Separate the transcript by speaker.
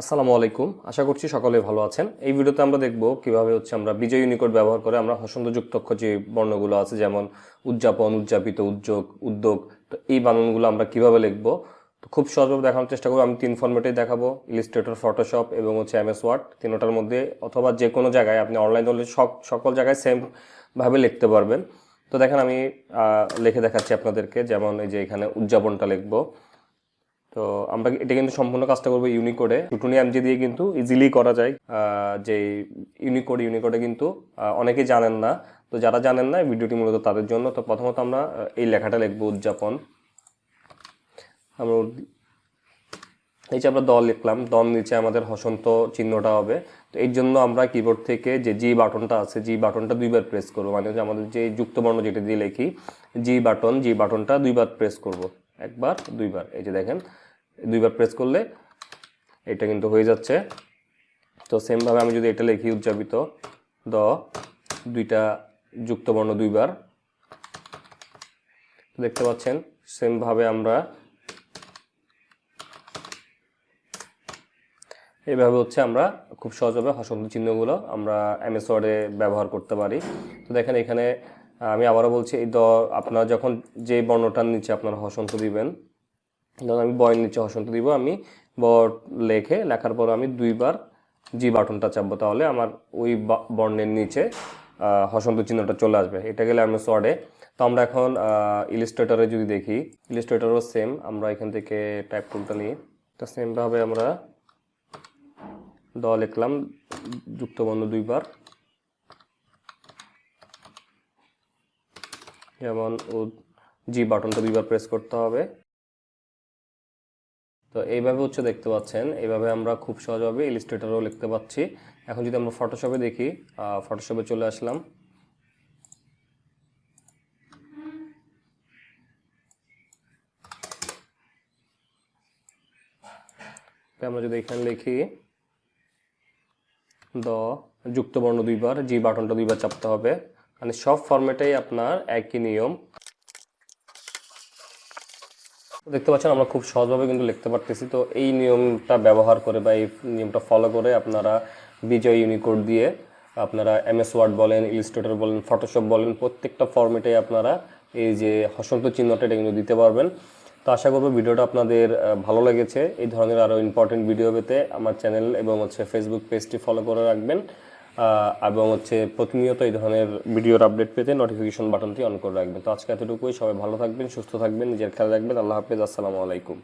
Speaker 1: আসসালামু আলাইকুম। আশা করছি সকলে ভালো আছেন। এই ভিডিওতে আমরা দেখব কীভাবে হচ্ছে আমরা বিজয় ইউনিকোড ব্যবহার করে আমরা হসন্তযুক্ত অক্ষর যে বর্ণগুলো আছে, যেমন উদযাপন, উদযাপিত উদ্যোগ উদ্যোগ, তো এই বানানগুলো আমরা কীভাবে লিখব? তো খুব সহজভাবে দেখানোর চেষ্টা করব। আমি তিন ফর্মেটেই দেখাবো ইলিস্ট্রেটর ফটোশপ এবং হচ্ছে এমএস ওয়ার্ড তিনোটার মধ্যে, অথবা যে কোনো জায়গায় আপনি অনলাইন হলে সকল জায়গায় সেম ভাবে লিখতে পারবেন। তো দেখেন আমি লিখে দেখাচ্ছি আপনাদেরকে, যেমন এই যে এখানে উদযাপনটা লিখব। তো আমরা এটা কিন্তু সম্পূর্ণ কাজটা করব ইউনিকোডে টুটুনি এমজি দিয়ে কিন্তু ইজিলি করা যায়। যে ইউনিকোড ইউনিকোডে কিন্তু অনেকে জানেন না। তো যারা জানেন না ভিডিওটি মূলত তাদের জন্য। তো প্রথমত আমরা এই লেখাটা লিখব উদযাপন। আমরা এই যে আমরা দল লিখলাম, দল নিচে আমাদের হসন্ত চিহ্নটা হবে। তো এর জন্য আমরা কিবোর্ড থেকে যে জি বাটনটা আছে জি বাটনটা দুইবার প্রেস করব। মানে হচ্ছে আমাদের যে যুক্তবর্ণ যেটা দিয়ে লিখি জি বাটন জি বাটনটা দুইবার প্রেস করব। একবার, দুইবার। এই যে দেখেন, দুইবার প্রেস করলে এটা কিন্তু হয়ে যাচ্ছে। তো সেমভাবে আমি যদি এটা লিখি, উদযাপিত, দ, দুইটা যুক্তবর্ণ দুইবার। দেখতে পাচ্ছেন সেমভাবে আমরা এইভাবে হচ্ছে আমরা খুব সহজভাবে হসন্ত চিহ্নগুলো আমরা এমএস ওয়ার্ডে ব্যবহার করতে পারি। তো দেখেন এখানে আমি আবারও বলছি, এই দ আপনারা যখন যে বর্ণটার নিচে আপনারা হসন্ত দিবেন ধরুন আমি বয়ের নিচে হসন্ত দিব, আমি ব লেখে লেখার পর আমি দুইবার জি বাটনটা চাপবো, তাহলে আমার ওই বর্ণের নিচে হসন্ত চিহ্নটা চলে আসবে। এটা গেলে আমি ওয়ার্ডে তো আমরা এখন ইলিস্ট্রেটরে যদি দেখি ইলিস্ট্রেটরও সেম আমরা এখান থেকে টাইপ টুলটা নিই। তো সেমভাবে আমরা দ লিখলাম, যুক্তবর্ণ দুইবার। যেমন জি বাটনটা দুইবার প্রেস করতে হবে। তো এইভাবে হচ্ছে দেখতে পাচ্ছেন, এইভাবে আমরা খুব সহজভাবে ইলিস্ট্রেটরও লিখতে পাচ্ছি। এখন যদি আমরা ফটোশপে দেখি ফটোশপে চলে আসলাম। আমরা যদি এখানে লিখি, দ, যুক্তবর্ণ দুইবার, জি বাটনটা দুইবার চাপতে হবে। মানে সব ফরম্যাটেই আপনার একই নিয়ম। দেখতে পাচ্ছেন, আমরা খুব সহজভাবে কিন্তু লিখতে পারতেছি। তো এই নিয়মটা ব্যবহার করে বা এই নিয়মটা ফলো করে আপনারা বিজয় ইউনিকোড দিয়ে আপনারা এমএস ওয়ার্ড বলেন ইলিস্ট্রেটর বলেন ফটোশপ বলেন, প্রত্যেকটা ফরম্যাটে আপনারা এই যে হসন্ত চিহ্নটা এটা কিন্তু দিতে পারবেন। তো আশা করব ভিডিওটা আপনাদের ভালো লেগেছে। এই ধরনের আরও ইম্পর্টেন্ট ভিডিও পেতে আমার চ্যানেল এবং হচ্ছে ফেসবুক পেজটি ফলো করে রাখবেন। এবং হচ্ছে প্রতিনিয়ত এই ধরনের ভিডিওর আপডেট পেতে নোটিফিকেশন বাটনটি অন করে রাখবেন। তো আজকে এতটুকুই। সবাই ভালো থাকবেন, সুস্থ থাকবেন, নিজের খেয়াল রাখবেন। আল্লাহ হাফেজ। আসসালামু আলাইকুম।